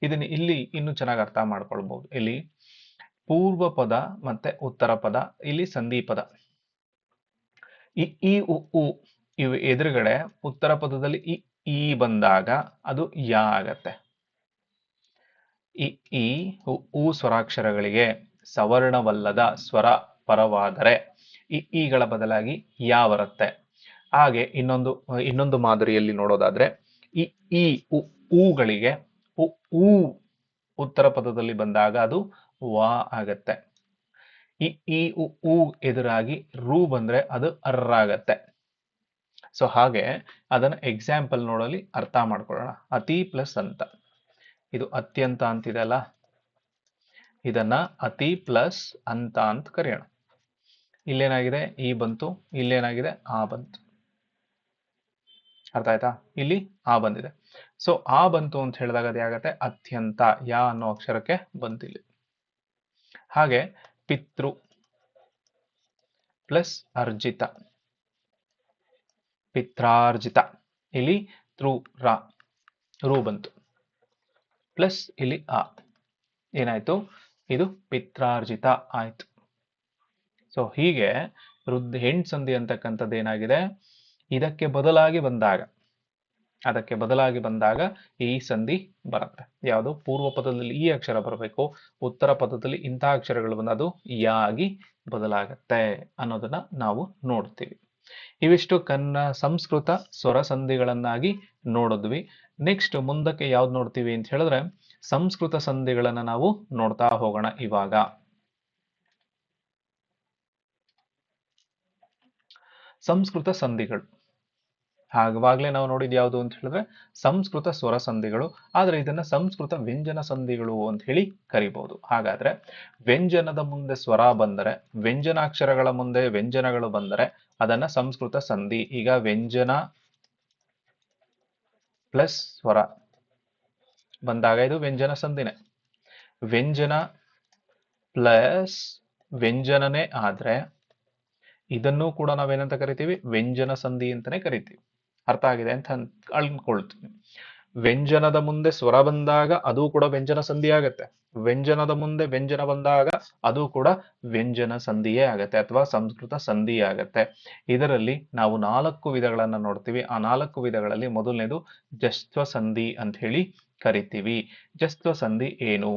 ಇದನ್ನ ಇಲ್ಲಿ ಇನ್ನೂ ಚೆನ್ನಾಗಿ ಅರ್ಥ ಮಾಡ್ಕೊಳ್ಬಹುದು ಇಲ್ಲಿ ಪೂರ್ವ ಪದ ಮತ್ತೆ ಉತ್ತರ ಪದ, ಇಲ್ಲಿ ಸಂಧಿ ಪದ ಈ ಈ, ಉ ಇವು ಎದುರುಗಡೆ ಉತ್ತರ ಪದದಲ್ಲಿ ಇ ಈ ಬಂದಾಗ ಅದು ಯ ಆಗತ್ತೆ. ಈ ಈ, ಉ ಸ್ವರಾಕ್ಷರಗಳಿಗೆ ಸವರ್ಣವಲ್ಲದ ಸ್ವರ ಪರವಾದರೆ ಈ ಬದಲಾಗಿ ಯಾ ಬರುತ್ತೆ. ಹಾಗೆ ಇನ್ನೊಂದು ಇನ್ನೊಂದು ಮಾದರಿಯಲ್ಲಿ ನೋಡೋದಾದ್ರೆ ಇ ಈ, ಉ, ಊಗಳಿಗೆ ಉ ಉತ್ತರ ಪದದಲ್ಲಿ ಬಂದಾಗ ಅದು ವಾ ಆಗತ್ತೆ. ಈ ಈ ಉ ಎದುರಾಗಿ ರೂ ಬಂದ್ರೆ ಅದು ಅರ್ರ ಆಗತ್ತೆ ಸೊ ಹಾಗೆ ಅದನ್ನ ಎಕ್ಸಾಂಪಲ್ ನೋಡಲಿ ಅರ್ಥ ಮಾಡ್ಕೊಳ್ಳೋಣ. ಅತಿ ಪ್ಲಸ್ ಅಂತ. ಇದು ಅತ್ಯಂತ ಅಂತಿದೆ ಅಲ್ಲ? ಇದನ್ನ ಅತಿ ಪ್ಲಸ್ ಅಂತ ಅಂತ ಕರೆಯೋಣ. ಇಲ್ಲೇನಾಗಿದೆ? ಈ ಬಂತು, ಇಲ್ಲೇನಾಗಿದೆ? ಆ ಬಂತು. ಅರ್ಥ ಆಯ್ತಾ? ಇಲ್ಲಿ ಆ ಬಂದಿದೆ. ಸೊ ಆ ಬಂತು ಅಂತ ಹೇಳಿದಾಗ ಅದೇ ಆಗತ್ತೆ ಅತ್ಯಂತ. ಯಾ ಅನ್ನೋ ಅಕ್ಷರಕ್ಕೆ ಬಂತಿಲ್ಲಿ. ಹಾಗೆ ಪಿತೃ ಪ್ಲಸ್ ಅರ್ಜಿತ. ಪಿತ್ರಾರ್ಜಿತ. ಇಲ್ಲಿ ತ್ರು ರಾ, ರು ಬಂತು. ಪ್ಲಸ್ ಇಲ್ಲಿ ಆ ಏನಾಯ್ತು? ಇದು ಪಿತ್ರಾರ್ಜಿತ ಆಯ್ತು. ಸೊ ಹೀಗೆ ವೃದ್ಧ ಹೆಣ್ ಸಂಧಿ ಅಂತಕ್ಕಂಥದ್ದು ಏನಾಗಿದೆ? ಇದಕ್ಕೆ ಬದಲಾಗಿ ಬಂದಾಗ ಅದಕ್ಕೆ ಬದಲಾಗಿ ಬಂದಾಗ ಈ ಸಂಧಿ ಬರುತ್ತೆ. ಯಾವುದು? ಪೂರ್ವ ಪದದಲ್ಲಿ ಈ ಅಕ್ಷರ ಬರಬೇಕು, ಉತ್ತರ ಪದದಲ್ಲಿ ಇಂತಹ ಅಕ್ಷರಗಳು ಬಂದು ಅದು ಯಾ ಆಗಿ ಬದಲಾಗತ್ತೆ ಅನ್ನೋದನ್ನ ನಾವು ನೋಡ್ತೀವಿ. ಇವಿಷ್ಟು ಕನ್ನ ಸಂಸ್ಕೃತ ಸ್ವರ ಸಂಧಿಗಳನ್ನಾಗಿ ನೋಡಿದ್ವಿ. ನೆಕ್ಸ್ಟ್ ಮುಂದಕ್ಕೆ ಯಾವ್ದು ನೋಡ್ತೀವಿ ಅಂತ ಹೇಳಿದ್ರೆ, ಸಂಸ್ಕೃತ ಸಂಧಿಗಳನ್ನ ನಾವು ನೋಡ್ತಾ ಹೋಗೋಣ ಇವಾಗ. ಸಂಸ್ಕೃತ ಸಂಧಿಗಳು. ಹಾಗವಾಗ್ಲೇ ನಾವು ನೋಡಿದ್ ಯಾವುದು ಅಂತ ಹೇಳಿದ್ರೆ ಸಂಸ್ಕೃತ ಸ್ವರ ಸಂಧಿಗಳು. ಆದ್ರೆ ಇದನ್ನ ಸಂಸ್ಕೃತ ವ್ಯಂಜನ ಸಂಧಿಗಳು ಅಂತ ಹೇಳಿ ಕರಿಬಹುದು ಹಾಗಾದ್ರೆ ವ್ಯಂಜನದ ಮುಂದೆ ಸ್ವರ ಬಂದರೆ, ವ್ಯಂಜನಾಕ್ಷರಗಳ ಮುಂದೆ ವ್ಯಂಜನಗಳು ಬಂದರೆ ಅದನ್ನ ಸಂಸ್ಕೃತ ಸಂಧಿ. ಈಗ ವ್ಯಂಜನ ಪ್ಲಸ್ ಸ್ವರ ಬಂದಾಗ ಇದು ವ್ಯಂಜನ ಸಂಧಿನೇ. ವ್ಯಂಜನ ಪ್ಲಸ್ ವ್ಯಂಜನನೇ ಆದ್ರೆ ಇದನ್ನು ಕೂಡ ನಾವೇನಂತ ಕರಿತೀವಿ? ವ್ಯಂಜನ ಸಂಧಿ ಅಂತಾನೆ ಕರಿತೀವಿ. ಅರ್ಥ ಆಗಿದೆ ಅಂತ ಅಂದ್ಕೊಳ್ತೀನಿ ವ್ಯಂಜನದ ಮುಂದೆ ಸ್ವರ ಬಂದಾಗ ಅದು ಕೂಡ ವ್ಯಂಜನ ಸಂಧಿ ಆಗತ್ತೆ. ವ್ಯಂಜನದ ಮುಂದೆ ವ್ಯಂಜನ ಬಂದಾಗ ಅದು ಕೂಡ ವ್ಯಂಜನ ಸಂಧಿಯೇ ಆಗತ್ತೆ ಅಥವಾ ಸಂಸ್ಕೃತ ಸಂಧಿ ಆಗತ್ತೆ. ಇದರಲ್ಲಿ ನಾವು ನಾಲ್ಕು ವಿಧಗಳನ್ನ ನೋಡ್ತೀವಿ. ಆ ನಾಲ್ಕು ವಿಧಗಳಲ್ಲಿ ಮೊದಲನೇದು ಜಸ್ತ್ವ ಸಂಧಿ ಅಂತ ಹೇಳಿ ಕರಿತೀವಿ. ಜಸ್ತ್ವ ಸಂಧಿ ಏನು?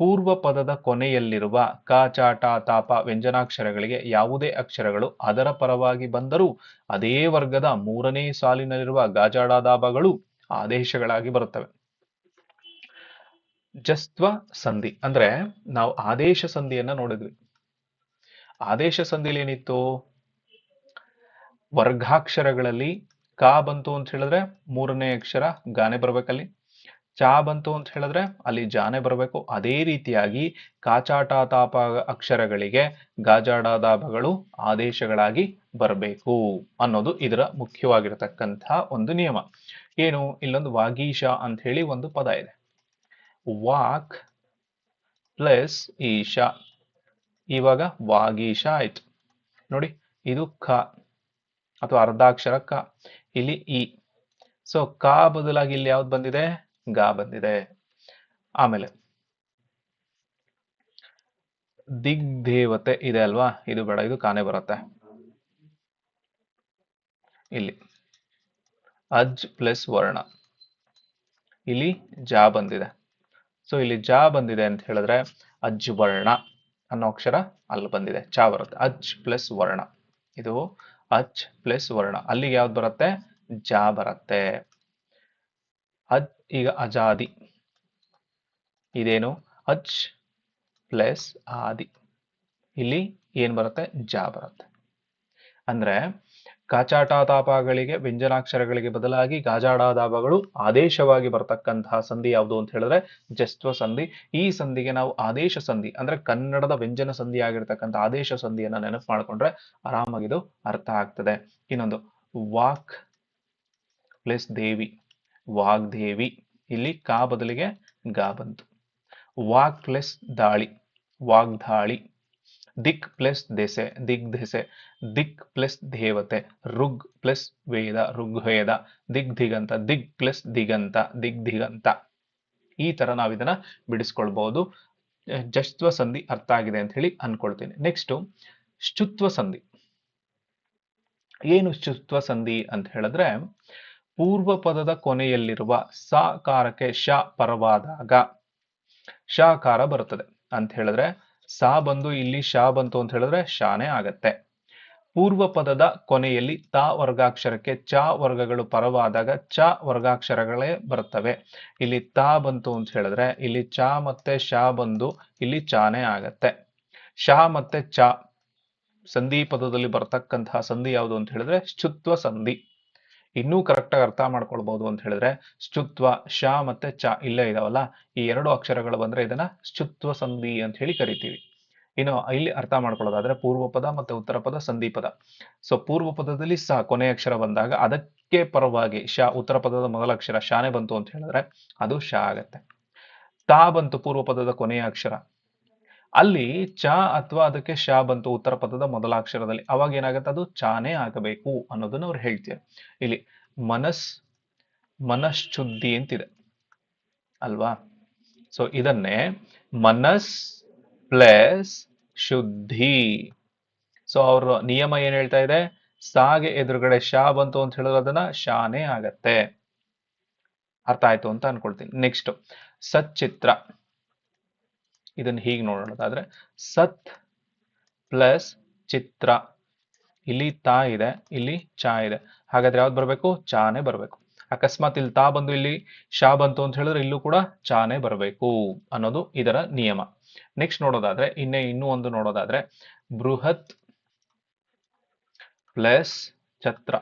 ಪೂರ್ವ ಪದದ ಕೊನೆಯಲ್ಲಿರುವ ಕ, ಚ, ಟ, ತಾಪ ವ್ಯಂಜನಾಕ್ಷರಗಳಿಗೆ ಯಾವುದೇ ಅಕ್ಷರಗಳು ಅದರ ಪರವಾಗಿ ಬಂದರೂ ಅದೇ ವರ್ಗದ ಮೂರನೇ ಸಾಲಿನಲ್ಲಿರುವ ಗಾಜಾಡಾದಾಬಗಳು ಆದೇಶಗಳಾಗಿ ಬರುತ್ತವೆ. ಜಸ್ತ್ವ ಸಂಧಿ ಅಂದ್ರೆ ನಾವು ಆದೇಶ ಸಂಧಿಯನ್ನ ನೋಡಿದ್ವಿ. ಆದೇಶ ಸಂಧಿಲಿ ಏನಿತ್ತು? ವರ್ಗಾಕ್ಷರಗಳಲ್ಲಿ ಕ ಬಂತು ಅಂತ ಹೇಳಿದ್ರೆ ಮೂರನೇ ಅಕ್ಷರ ಗಾನೆ ಬರ್ಬೇಕಲ್ಲಿ. ಚಾ ಬಂತು ಅಂತ ಹೇಳಿದ್ರೆ ಅಲ್ಲಿ ಜಾನೆ ಬರಬೇಕು. ಅದೇ ರೀತಿಯಾಗಿ ಕಾಚಾಟ ತಾಪ ಅಕ್ಷರಗಳಿಗೆ ಗಾಜಾಡಾದಾಬಗಳು ಆದೇಶಗಳಾಗಿ ಬರಬೇಕು ಅನ್ನೋದು ಇದರ ಮುಖ್ಯವಾಗಿರತಕ್ಕಂತಹ ಒಂದು ನಿಯಮ. ಏನು? ಇಲ್ಲೊಂದು ವಾಗೀಶ ಅಂತ ಹೇಳಿ ಒಂದು ಪದ ಇದೆ. ವಾಕ್ ಪ್ಲಸ್ ಈಶ. ಇವಾಗ ವಾಗೀಶ ಆಯ್ತು. ನೋಡಿ, ಇದು ಖ ಅಥವಾ ಅರ್ಧಾಕ್ಷರ ಕ. ಇಲ್ಲಿ ಇ ಸೊ ಕ ಬದಲಾಗಿ ಇಲ್ಲಿ ಯಾವ್ದು ಬಂದಿದೆ? ಗಾ ಬಂದಿದೆ. ಆಮೇಲೆ ದಿಗ್ದೇವತೆ ಇದೆ ಅಲ್ವಾ? ಇದು ಬೇಡ, ಇದು ಕಾನೆ ಬರುತ್ತೆ. ಇಲ್ಲಿ ಅಜ್ ಪ್ಲಸ್ ವರ್ಣ. ಇಲ್ಲಿ ಜಾ ಬಂದಿದೆ. ಸೊ ಇಲ್ಲಿ ಜಾ ಬಂದಿದೆ ಅಂತ ಹೇಳಿದ್ರೆ ಅಜ್ ವರ್ಣ ಅನ್ನೋ ಅಕ್ಷರ ಅಲ್ಲಿ ಬಂದಿದೆ. ಚಾ ಬರುತ್ತೆ. ಅಜ್ ಪ್ಲಸ್ ವರ್ಣ. ಇದು ಅಚ್ ಪ್ಲಸ್ ವರ್ಣ. ಅಲ್ಲಿಗೆ ಯಾವ್ದು ಬರುತ್ತೆ? ಜಾ ಬರುತ್ತೆ. ಅಜ್ ಈಗ ಅಜಾದಿ. ಇದೇನು? ಅಚ್ ಪ್ಲಸ್ ಆದಿ. ಇಲ್ಲಿ ಏನ್ ಬರುತ್ತೆ? ಜಾ ಬರುತ್ತೆ. ಅಂದ್ರೆ ಕಾಚಾಟಾತಾಪಗಳಿಗೆ ವ್ಯಂಜನಾಕ್ಷರಗಳಿಗೆ ಬದಲಾಗಿ ಗಾಜಾಡಾದಾಪಗಳು ಆದೇಶವಾಗಿ ಬರತಕ್ಕಂತಹ ಸಂಧಿ ಯಾವುದು ಅಂತ ಹೇಳಿದ್ರೆ ಜಸ್ತ್ವ ಸಂಧಿ. ಈ ಸಂಧಿಗೆ ನಾವು ಆದೇಶ ಸಂಧಿ, ಅಂದ್ರೆ ಕನ್ನಡದ ವ್ಯಂಜನ ಸಂಧಿ ಆಗಿರ್ತಕ್ಕಂಥ ಆದೇಶ ಸಂಧಿಯನ್ನ ನೆನಪು ಮಾಡ್ಕೊಂಡ್ರೆ ಆರಾಮಾಗಿದು ಅರ್ಥ ಆಗ್ತದೆ. ಇನ್ನೊಂದು, ವಾಕ್ ಪ್ಲಸ್ ದೇವಿ. ವಾಗ್ದೇವಿ. ಇಲ್ಲಿ ಕಾ ಬದಲಿಗೆ ಗಾ ಬಂತು. ವಾಕ್ ಪ್ಲಸ್ ದಾಳಿ ವಾಗ್ದಾಳಿ ದಿಕ್ ಪ್ಲಸ್ ದೆಸೆ, ದಿಗ್ ದೆಸೆ. ದಿಕ್ ಪ್ಲಸ್ ದೇವತೆ, ಋಗ್ ಪ್ಲಸ್ ವೇದ ಋಗ್ವೇದ ದಿಗ್ ದಿಗಂತ, ದಿಗ್ ಪ್ಲಸ್ ದಿಗಂತ, ದಿಗ್ ದಿಗಂತ. ಈ ತರ ನಾವು ಇದನ್ನ ಬಿಡಿಸ್ಕೊಳ್ಬಹುದು ಜಸ್ತ್ವ ಸಂಧಿ ಅರ್ಥ ಆಗಿದೆ ಅಂತ ಹೇಳಿ ಅನ್ಕೊಳ್ತೀನಿ. ನೆಕ್ಸ್ಟ್ ಶುತ್ವ ಸಂಧಿ. ಏನು ಶುತ್ವ ಸಂಧಿ ಅಂತ ಹೇಳಿದ್ರೆ ಪೂರ್ವ ಪದದ ಕೊನೆಯಲ್ಲಿರುವ ಸಾಕಾರಕ್ಕೆ ಶ ಪರವಾದಾಗ ಶಾಕಾರ ಬರುತ್ತದೆ. ಅಂತ ಹೇಳಿದ್ರೆ ಸಾ ಬಂದು ಇಲ್ಲಿ ಶಾ ಬಂತು ಅಂತ ಹೇಳಿದ್ರೆ ಶಾನೇ ಆಗತ್ತೆ. ಪೂರ್ವ ಪದದ ಕೊನೆಯಲ್ಲಿ ತ ವರ್ಗಾಕ್ಷರಕ್ಕೆ ಚ ವರ್ಗಗಳು ಪರವಾದಾಗ ಚ ವರ್ಗಾಕ್ಷರಗಳೇ ಬರುತ್ತವೆ. ಇಲ್ಲಿ ತ ಬಂತು ಅಂತ ಹೇಳಿದ್ರೆ ಇಲ್ಲಿ ಚ ಮತ್ತೆ ಶಾ ಬಂದು ಇಲ್ಲಿ ಚಾನೆ ಆಗತ್ತೆ. ಶಾ ಮತ್ತೆ ಚ ಸಂಧಿ ಪದದಲ್ಲಿ ಬರ್ತಕ್ಕಂತಹ ಸಂಧಿ ಯಾವುದು ಅಂತ ಹೇಳಿದ್ರೆ ಶುತ್ವ ಸಂಧಿ. ಇನ್ನೂ ಕರೆಕ್ಟಾಗಿ ಅರ್ಥ ಮಾಡ್ಕೊಳ್ಬಹುದು ಅಂತ ಹೇಳಿದ್ರೆ ಸ್ತುತ್ವ, ಶ ಮತ್ತೆ ಚ ಇಲ್ಲೇ ಇದಾವಲ್ಲ? ಈ ಎರಡು ಅಕ್ಷರಗಳು ಬಂದ್ರೆ ಇದನ್ನ ಸ್ತುತ್ವ ಸಂಧಿ ಅಂತ ಹೇಳಿ ಕರಿತೀವಿ. ಇನ್ನು ಇಲ್ಲಿ ಅರ್ಥ ಮಾಡ್ಕೊಳ್ಳೋದಾದ್ರೆ ಪೂರ್ವ ಪದ ಮತ್ತೆ ಉತ್ತರ ಪದ ಸಂಧಿ ಪದ. ಸೊ ಪೂರ್ವ ಪದದಲ್ಲಿ ಸ ಕೊನೆ ಅಕ್ಷರ ಬಂದಾಗ ಅದಕ್ಕೆ ಪರವಾಗಿ ಶ ಉತ್ತರ ಪದದ ಮೊದಲ ಅಕ್ಷರ ಶಾನೆ ಬಂತು ಅಂತ ಹೇಳಿದ್ರೆ ಅದು ಶ ಆಗತ್ತೆ. ತಾ ಬಂತು ಪೂರ್ವ ಪದದ ಕೊನೆಯ ಅಕ್ಷರ. ಅಲ್ಲಿ ಚ ಅಥವಾ ಅದಕ್ಕೆ ಶ ಬಂತು ಉತ್ತರ ಪದದ ಮೊದಲ ಅಕ್ಷರದಲ್ಲಿ. ಅವಾಗ ಏನಾಗುತ್ತೆ ಅದು? ಚಾನೇ ಆಗಬೇಕು ಅನ್ನೋದನ್ನ ಅವ್ರು ಹೇಳ್ತಾರೆ ಇಲ್ಲಿ ಮನಸ್ ಮನಃಶುದ್ಧಿ ಅಂತಿದೆ. ಅಲ್ವಾ? ಸೊ ಇದನ್ನೇ ಮನಸ್ ಪ್ಲಸ್ ಶುದ್ಧಿ. ಸೊ ಅವ್ರ ನಿಯಮ ಏನ್ ಹೇಳ್ತಾ ಇದೆ? ಸಾಗೆ ಎದುರುಗಡೆ ಶಾ ಬಂತು ಅಂತ ಹೇಳಿದ್ರೆ ಅದನ್ನ ಶಾನೇ ಆಗತ್ತೆ. ಅರ್ಥ ಆಯ್ತು ಅಂತ ಅನ್ಕೊಳ್ತೀನಿ. ನೆಕ್ಸ್ಟ್ ಸಚ್ಚಿತ್ರ. ಇದನ್ನ ಹೀಗೆ ನೋಡೋದಾದ್ರೆ ಸತ್ ಪ್ಲಸ್ ಚಿತ್ರ. ಇಲ್ಲಿ ತಾ ಇದೆ, ಇಲ್ಲಿ ಚಾ ಇದೆ. ಹಾಗಾದ್ರೆ ಯಾವ್ದು ಬರಬೇಕು? ಚಾನೆ ಬರಬೇಕು. ಅಕಸ್ಮಾತ್ ಇಲ್ಲಿ ತಾ ಬಂದು ಇಲ್ಲಿ ಶಾ ಬಂತು ಅಂತ ಹೇಳಿದ್ರೆ ಇಲ್ಲೂ ಕೂಡ ಚಾನೆ ಬರಬೇಕು ಅನ್ನೋದು ಇದರ ನಿಯಮ. ನೆಕ್ಸ್ಟ್ ನೋಡೋದಾದ್ರೆ, ಇನ್ನೇ ಇನ್ನೂ ಒಂದು ನೋಡೋದಾದ್ರೆ, ಬೃಹತ್ ಪ್ಲಸ್ ಛತ್ರ.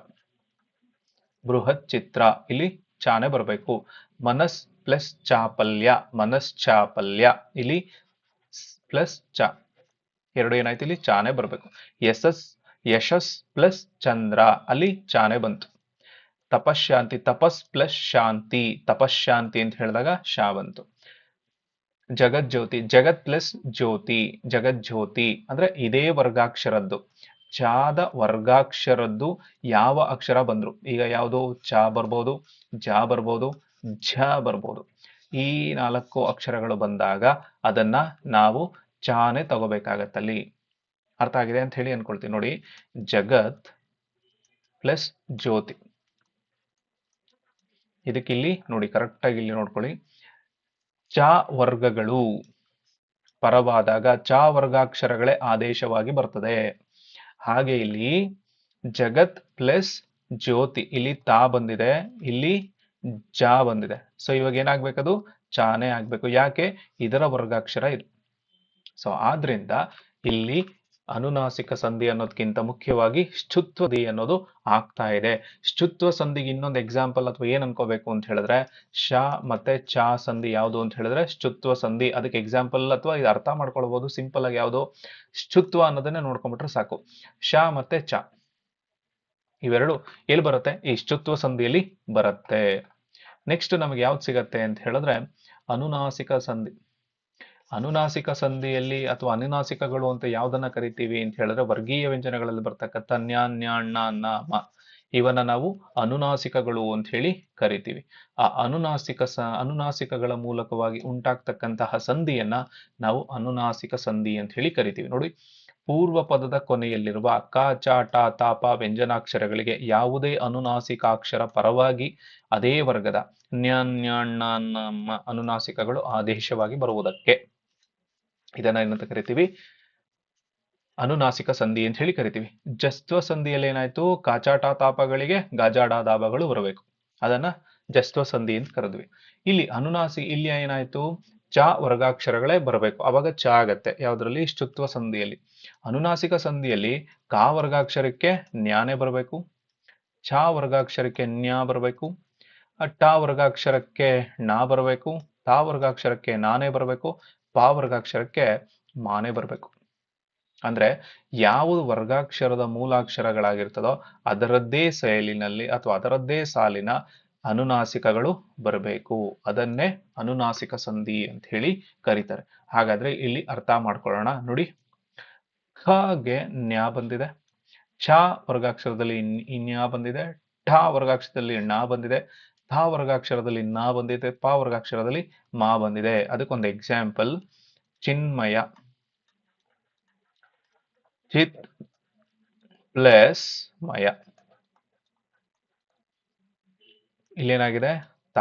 ಬೃಹತ್ ಚಿತ್ರ, ಇಲ್ಲಿ ಚಾನೆ ಬರಬೇಕು. ಮನಸ್ ಪ್ಲಸ್ ಚಾಪಲ್ಯ, ಮನಸ್ ಚಾಪಲ್ಯ, ಇಲ್ಲಿ ಪ್ಲಸ್ ಚ ಎರಡು ಏನಾಯ್ತು ಇಲ್ಲಿ? ಚಾನೆ ಬರಬೇಕು. ಯಶಸ್ ಯಶಸ್ ಪ್ಲಸ್ ಚಂದ್ರ. ಅಲ್ಲಿ ಚಾನೆ ಬಂತು. ತಪಶಾಂತಿ ತಪಸ್ ಪ್ಲಸ್ ಶಾಂತಿ. ತಪಶಾಂತಿ ಅಂತ ಹೇಳಿದಾಗ ಶಾ ಬಂತು. ಜಗಜ್ಯೋತಿ, ಜಗತ್ ಪ್ಲಸ್ ಜ್ಯೋತಿ. ಜಗಜ್ಯೋತಿ ಅಂದ್ರೆ ಇದೇ ವರ್ಗಾಕ್ಷರದ್ದು. ಚಾದ ವರ್ಗಾಕ್ಷರದ್ದು ಯಾವ ಅಕ್ಷರ ಬಂದ್ರು? ಈಗ ಯಾವುದು? ಚ ಬರ್ಬೋದು, ಜ ಬರ್ಬೋದು, ಝ ಬರ್ಬೋದು. ಈ ನಾಲ್ಕು ಅಕ್ಷರಗಳು ಬಂದಾಗ ಅದನ್ನ ನಾವು ಚಾನೆ ತಗೋಬೇಕಾಗತ್ತಲ್ಲಿ. ಅರ್ಥ ಆಗಿದೆ ಅಂತ ಹೇಳಿ ಅನ್ಕೊಳ್ತೀನಿ. ನೋಡಿ, ಜಗತ್ ಪ್ಲಸ್ ಜ್ಯೋತಿ. ಇದಕ್ಕಿಲ್ಲಿ ನೋಡಿ ಕರೆಕ್ಟ್ ಆಗಿ ಇಲ್ಲಿ ನೋಡ್ಕೊಳ್ಳಿ. ಚ ವರ್ಗಗಳು. ಪರವಾದಾಗ ಚ ವರ್ಗಾಕ್ಷರಗಳೇ ಆದೇಶವಾಗಿ ಬರ್ತದೆ. ಹಾಗೆ ಇಲ್ಲಿ ಜಗತ್ ಪ್ಲಸ್ ಜ್ಯೋತಿ. ಇಲ್ಲಿ ತಾ ಬಂದಿದೆ. ಇಲ್ಲಿ ಜಾ ಬಂದಿದೆ. ಸೊ ಇವಾಗ ಏನಾಗ್ಬೇಕದು ಚಾನೇ ಆಗಬೇಕು. ಯಾಕೆ? ಇದರ ವರ್ಗಾಕ್ಷರ ಇದು ಸೊ ಆದ್ರಿಂದ ಇಲ್ಲಿ ಅನುನಾಸಿಕ ಸಂಧಿ ಅನ್ನೋದಕ್ಕಿಂತ ಮುಖ್ಯವಾಗಿ ಶುತ್ವದಿ ಅನ್ನೋದು ಆಗ್ತಾ ಇದೆ. ಶುತ್ವ ಸಂಧಿಗೆ ಇನ್ನೊಂದು ಎಕ್ಸಾಂಪಲ್ ಅಥವಾ ಏನ್ ಅನ್ಕೋಬೇಕು ಅಂತ ಹೇಳಿದ್ರೆ ಶ ಮತ್ತೆ ಚಾ ಸಂಧಿ ಯಾವುದು ಅಂತ ಹೇಳಿದ್ರೆ ಶುತ್ವ ಸಂಧಿ. ಅದಕ್ಕೆ ಎಕ್ಸಾಂಪಲ್ ಅಥವಾ ಇದು ಅರ್ಥ ಮಾಡ್ಕೊಳ್ಬಹುದು ಸಿಂಪಲ್ ಆಗಿ ಯಾವುದು? ಶುತ್ವ ಅನ್ನೋದನ್ನೇ ನೋಡ್ಕೊಂಬಿಟ್ರೆ ಸಾಕು. ಶ ಮತ್ತೆ ಚ ಇವೆರಡು ಎಲ್ಲಿ ಬರುತ್ತೆ? ಈ ಶುತ್ವ ಸಂಧಿಯಲ್ಲಿ ಬರುತ್ತೆ. ನೆಕ್ಸ್ಟ್ ನಮಗೆ ಯಾವ್ದು ಸಿಗತ್ತೆ ಅಂತ ಹೇಳಿದ್ರೆ, ಅನುನಾಸಿಕ ಸಂಧಿ. ಅನುನಾಸಿಕ ಸಂಧಿಯಲ್ಲಿ ಅಥವಾ ಅನುನಾಸಿಕಗಳು ಅಂತ ಯಾವ್ದನ್ನ ಕರಿತೀವಿ ಅಂತ ಹೇಳಿದ್ರೆ, ವರ್ಗೀಯ ವ್ಯಂಜನಗಳಲ್ಲಿ ಬರ್ತಕ್ಕಂಥ ನ್ಯಾನ್ಯಾಣ್ಣ ನಾಮ ಇವನ್ನ ನಾವು ಅನುನಾಸಿಕಗಳು ಅಂತ ಹೇಳಿ ಕರಿತೀವಿ. ಆ ಅನುನಾಸಿಕ ಸ, ಅನುನಾಸಿಕಗಳ ಮೂಲಕವಾಗಿ ಉಂಟಾಗ್ತಕ್ಕಂತಹ ಸಂಧಿಯನ್ನ ನಾವು ಅನುನಾಸಿಕ ಸಂಧಿ ಅಂತ ಹೇಳಿ ಕರಿತೀವಿ. ನೋಡಿ ಪೂರ್ವ ಪದದ ಕೊನೆಯಲ್ಲಿರುವ ಕ, ಚ, ಟ ತಾಪ ವ್ಯಂಜನಾಕ್ಷರಗಳಿಗೆ ಯಾವುದೇ ಅನುನಾಸಿಕಾಕ್ಷರ ಪರವಾಗಿ ಅದೇ ವರ್ಗದ ನ್ಯ ನ್ಯಾಣ್ಣ ನಮ್ಮ ಅನುನಾಸಿಕಗಳು ಆದೇಶವಾಗಿ ಬರುವುದಕ್ಕೆ. ಇದನ್ನ ಏನಂತ ಕರಿತೀವಿ? ಅನುನಾಸಿಕ ಸಂಧಿ ಅಂತ ಹೇಳಿ ಕರಿತೀವಿ. ಜಸ್ತ್ವ ಸಂಧಿಯಲ್ಲಿ ಏನಾಯ್ತು? ಕಾಚಾಟ ತಾಪಗಳಿಗೆ ಗಾಜಾಡ, ದಾಬಗಳು ಬರಬೇಕು. ಅದನ್ನ ಜಸ್ತ್ವ ಸಂಧಿ ಅಂತ ಕರೆದ್ವಿ. ಇಲ್ಲಿ ಅನುನಾಸಿ ಇಲ್ಲಿ ಏನಾಯ್ತು? ಚ ವರ್ಗಾಕ್ಷರಗಳೇ ಬರಬೇಕು. ಅವಾಗ ಚ ಆಗತ್ತೆ. ಯಾವುದರಲ್ಲಿ? ಶುತ್ವ ಸಂಧಿಯಲ್ಲಿ. ಅನುನಾಸಿಕ ಸಂಧಿಯಲ್ಲಿ ಕ ವರ್ಗಾಕ್ಷರಕ್ಕೆ ನ್ಯಾನೆ ಬರಬೇಕು. ಛ ವರ್ಗಾಕ್ಷರಕ್ಕೆ ನ್ಯಾ ಬರಬೇಕು. ಟ ವರ್ಗಾಕ್ಷರಕ್ಕೆ ನಾ ಬರಬೇಕು. ತ ವರ್ಗಾಕ್ಷರಕ್ಕೆ ನಾನೇ ಬರಬೇಕು. ಪ ವರ್ಗಾಕ್ಷರಕ್ಕೆ ಮಾನೇ ಬರಬೇಕು. ಅಂದ್ರೆ ಯಾವುದು ವರ್ಗಾಕ್ಷರದ ಮೂಲಾಕ್ಷರಗಳಾಗಿರ್ತದೋ ಅದರದ್ದೇ ಶೈಲಿನಲ್ಲಿ ಅಥವಾ ಅದರದ್ದೇ ಸಾಲಿನ ಅನುನಾಸಿಕಗಳು ಬರಬೇಕು. ಅದನ್ನೇ ಅನುನಾಸಿಕ ಸಂಧಿ ಅಂತ ಹೇಳಿ ಕರೀತಾರೆ. ಹಾಗಾದ್ರೆ ಇಲ್ಲಿ ಅರ್ಥ ಮಾಡ್ಕೊಳ್ಳೋಣ. ನೋಡಿ ಖಗೆ ನ್ಯಾ ಬಂದಿದೆ. ಛ ವರ್ಗಾಕ್ಷರದಲ್ಲಿ ನ್ಯಾ ಬಂದಿದೆ. ಠ ವರ್ಗಾಕ್ಷರದಲ್ಲಿ ಣ ಬಂದಿದೆ. ಥ ವರ್ಗಾಕ್ಷರದಲ್ಲಿ ನ ಬಂದಿದೆ. ಪ ವರ್ಗಾಕ್ಷರದಲ್ಲಿ ಮಾ ಬಂದಿದೆ. ಅದಕ್ಕೊಂದು ಎಕ್ಸಾಂಪಲ್ ಚಿನ್ಮಯ. ಚಿತ್ ಪ್ಲಸ್ ಮಯ. ಇಲ್ಲೇನಾಗಿದೆ? ತ.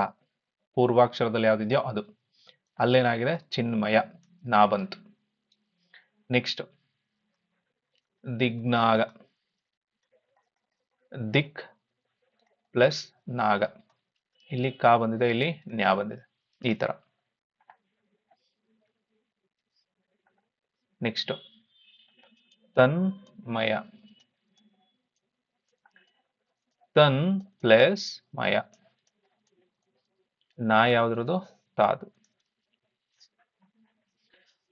ಪೂರ್ವಾಕ್ಷರದಲ್ಲಿ ಯಾವ್ದಿದೆಯೋ ಅದು. ಅಲ್ಲೇನಾಗಿದೆ? ಚಿನ್ಮಯ. ನಾ ಬಂತು. ನೆಕ್ಸ್ಟ್ ದಿಗ್ನಾಗ. ದಿಕ್ ಪ್ಲಸ್ ನಾಗ. ಇಲ್ಲಿ ಕಾ ಬಂದಿದೆ, ಇಲ್ಲಿ ನ್ಯಾ ಬಂದಿದೆ. ಈ ತರ. ನೆಕ್ಸ್ಟ್ ತನ್ಮಯ. ತನ್ ಪ್ಲಸ್ ಮಯ. ನಾ ಯಾವ್ದ್ರದು ತಾದು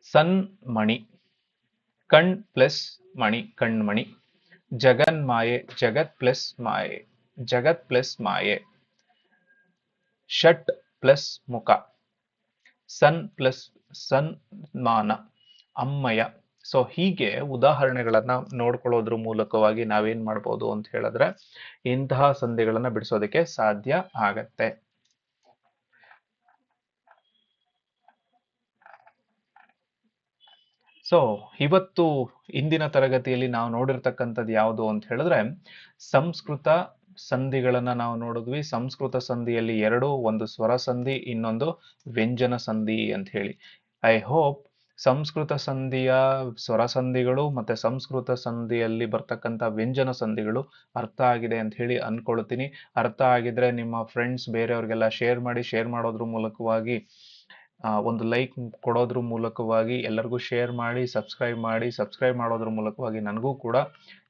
ಸನ್ಮಣಿ ಕಣ್ ಪ್ಲಸ್ ಮಣಿ ಕಣ್ಮಣಿ ಜಗನ್ಮಾಯೆ ಜಗತ್ ಪ್ಲಸ್ ಮಾಯೆ, ಜಗತ್ ಪ್ಲಸ್ ಮಾಯೆ. ಷಟ್ ಪ್ಲಸ್ ಮುಖ. ಸನ್ ಪ್ಲಸ್ ಸನ್ಮಾನ ಅಮ್ಮಯ ಸೊ ಹೀಗೆ ಉದಾಹರಣೆಗಳನ್ನ ನೋಡ್ಕೊಳ್ಳೋದ್ರ ಮೂಲಕವಾಗಿ ನಾವೇನ್ ಮಾಡ್ಬೋದು ಅಂತ ಹೇಳಿದ್ರೆ ಇಂತಹ ಸಂಧಿಗಳನ್ನ ಬಿಡಿಸೋದಕ್ಕೆ ಸಾಧ್ಯ ಆಗತ್ತೆ. ಸೊ ಇವತ್ತು ಇಂದಿನ ತರಗತಿಯಲ್ಲಿ ನಾವು ನೋಡಿರ್ತಕ್ಕಂಥದ್ದು ಯಾವುದು ಅಂತ ಹೇಳಿದ್ರೆ, ಸಂಸ್ಕೃತ ಸಂಧಿಗಳನ್ನ ನಾವು ನೋಡಿದ್ವಿ. ಸಂಸ್ಕೃತ ಸಂಧಿಯಲ್ಲಿ ಎರಡು ಒಂದು ಸ್ವರ ಸಂಧಿ, ಇನ್ನೊಂದು ವ್ಯಂಜನ ಸಂಧಿ ಅಂತ ಹೇಳಿ. ಐ ಹೋಪ್ ಸಂಸ್ಕೃತ ಸಂಧಿಯ ಸ್ವರ ಸಂಧಿಗಳು ಮತ್ತೆ ಸಂಸ್ಕೃತ ಸಂಧಿಯಲ್ಲಿ ಬರ್ತಕ್ಕಂಥ ವ್ಯಂಜನ ಸಂಧಿಗಳು ಅರ್ಥ ಆಗಿದೆ ಅಂತ ಹೇಳಿ ಅನ್ಕೊಳ್ತೀನಿ. ಅರ್ಥ ಆಗಿದ್ರೆ ನಿಮ್ಮ ಫ್ರೆಂಡ್ಸ್ ಬೇರೆಯವ್ರಿಗೆಲ್ಲ ಶೇರ್ ಮಾಡಿ ಶೇರ್ ಮಾಡೋದ್ರ ಮೂಲಕವಾಗಿ ಒಂದು ಲೈಕ್ ಕೊಡೋದ್ರ ಮೂಲಕವಾಗಿ ಎಲ್ಲರಿಗೂ ಶೇರ್ ಮಾಡಿ ಸಬ್ಸ್ಕ್ರೈಬ್ ಮಾಡಿ ಸಬ್ಸ್ಕ್ರೈಬ್ ಮಾಡೋದ್ರ ಮೂಲಕವಾಗಿ ನನಗೂ ಕೂಡ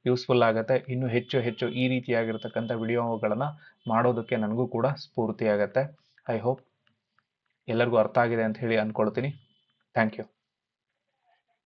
ಯೂಸ್ಫುಲ್ ಆಗುತ್ತೆ. ಇನ್ನು ಹೆಚ್ಚು ಹೆಚ್ಚು ಈ ರೀತಿಯಾಗಿರ್ತಕ್ಕಂಥ ವಿಡಿಯೋಗಳನ್ನು ಮಾಡೋದಕ್ಕೆ ನನಗೂ ಕೂಡ ಸ್ಫೂರ್ತಿ ಆಗುತ್ತೆ. ಐ ಹೋಪ್ ಎಲ್ಲರಿಗೂ ಅರ್ಥ ಆಗಿದೆ ಅಂತ ಹೇಳಿ ಅಂದ್ಕೊಳ್ತೀನಿ. Thank you